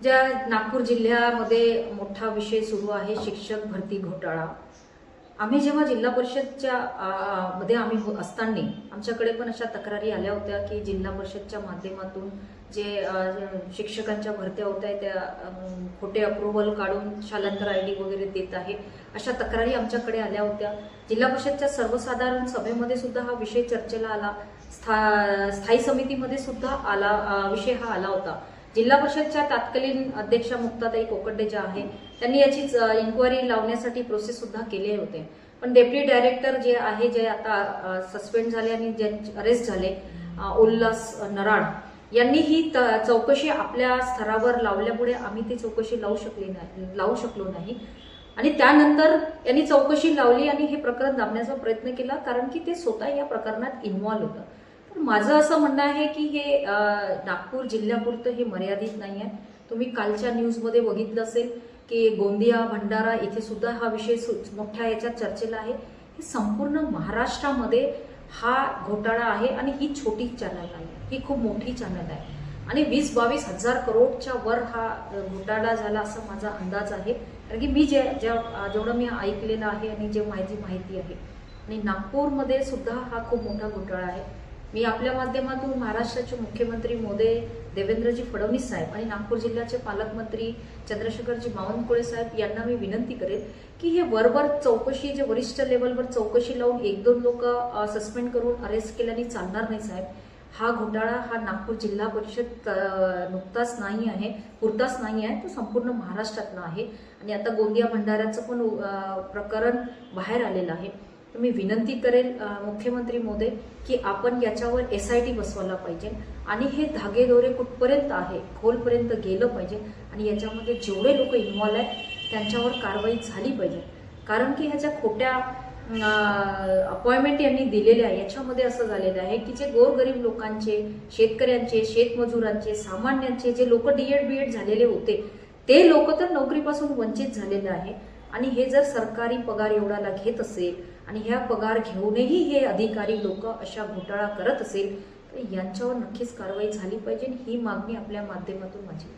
ज्या नागपूर जिल्ह्यामध्ये मोठा विषय सुरू आहे शिक्षक भरती घोटाळा. आम्ही जेव्हा जिल्हा परिषदच्या मध्ये आम्ही हो, असताना आमच्याकडे पण अशा तक्रारी आल्या होत्या की जिल्हा परिषदच्या माध्यमातून जे शिक्षकांच्या भरत्या होत आहेत त्या खोटे अप्रुव्हल काढून शालांतर आय डी वगैरे देत आहे अशा तक्रारी आमच्याकडे आल्या होत्या. जिल्हा परिषदच्या सर्वसाधारण सभेमध्ये सुद्धा हा विषय चर्चेला आला स्था स्थायी समितीमध्ये सुद्धा आला विषय हा आला होता. जिल्हा परिषदच्या तत्कालीन अध्यक्षा मुक्ताताई कोकड्डे ज्या आहे त्यांनी याची इन्क्वायरी लावण्यासाठी प्रोसेस सुद्धा केले होते. पण डेप्युटी डायरेक्टर जे आहे जे आता सस्पेंड झाले आणि जे अरेस्ट झाले उल्हास नराड यांनी ही चौकशी आपल्या स्तरावर लावल्यामुळे आम्ही ती चौकशी लावू शकली नाही लावू शकलो नाही. आणि त्यानंतर यांनी चौकशी लावली आणि हे प्रकरण दाबण्याचा प्रयत्न केला कारण की ते स्वतः या प्रकरणात इन्व्हॉल्व्ह होतं. माझं असं म्हणणं आहे की हे नागपूर जिल्ह्यापुरतं हे मर्यादित नाही आहे तुम्ही कालच्या न्यूजमध्ये बघितलं असेल की गोंदिया भंडारा इथे सुद्धा हा विषय मोठ्या याच्यात चर्चेला आहे. हे संपूर्ण महाराष्ट्रामध्ये हा घोटाळा आहे आणि ही छोटी चॅनल आहे. ही खूप मोठी चॅनल आहे. आणि वीस बावीस हजार करोडच्या वर हा घोटाळा झाला असा माझा अंदाज आहे. कारण की मी जे ज्या जेवढं मी ऐकलेलं आहे आणि जे माहिती माहिती आहे. आणि नागपूरमध्ये सुद्धा हा खूप मोठा घोटाळा आहे. मी आपल्या माध्यमातून महाराष्ट्राचे मुख्यमंत्री मोदे देवेंद्रजी फडणवीस साहेब आणि नागपूर जिल्ह्याचे पालकमंत्री चंद्रशेखरजी बावनकुळे साहेब यांना मी विनंती करेन की हे वरवर चौकशी जे वरिष्ठ लेवलवर चौकशी लावून एक दोन लोक सस्पेंड करून अरेस्ट केल्याने चालणार नाही साहेब. हा घोटाळा हा नागपूर जिल्हा परिषद नुकताच नाही आहे पुरताच नाही आहे तो संपूर्ण महाराष्ट्रातला आहे. आणि आता गोंदिया भंडाऱ्याचं पण प्रकरण बाहेर आलेलं आहे. तर मी विनंती करेल मुख्यमंत्री मोदी की आपण याच्यावर एस आय टी बसवायला पाहिजे. आणि हे धागेदोरे कुठपर्यंत आहे खोलपर्यंत गेलं पाहिजे. आणि याच्यामध्ये जेवढे लोक इन्व्हॉल्व आहेत त्यांच्यावर कारवाई झाली पाहिजे. कारण की ह्याच्या खोट्या अपॉइंटमेंट यांनी दिलेल्या आहे. याच्यामध्ये असं झालेलं आहे की जे गोरगरीब लोकांचे शेतकऱ्यांचे शेतमजुरांचे सामान्यांचे जे लोक डीएड बीएड झालेले होते ते लोक तर नोकरीपासून वंचित झालेले आहे. आणि हे जर सरकारी पगार एवढाला घेत असेल आणि ह्या पगार घेऊनही हे अधिकारी लोक अशा घोटाळा करत असेल तर यांच्यावर नक्कीच कारवाई झाली पाहिजे ही मागणी आपल्या माध्यमातून माझी.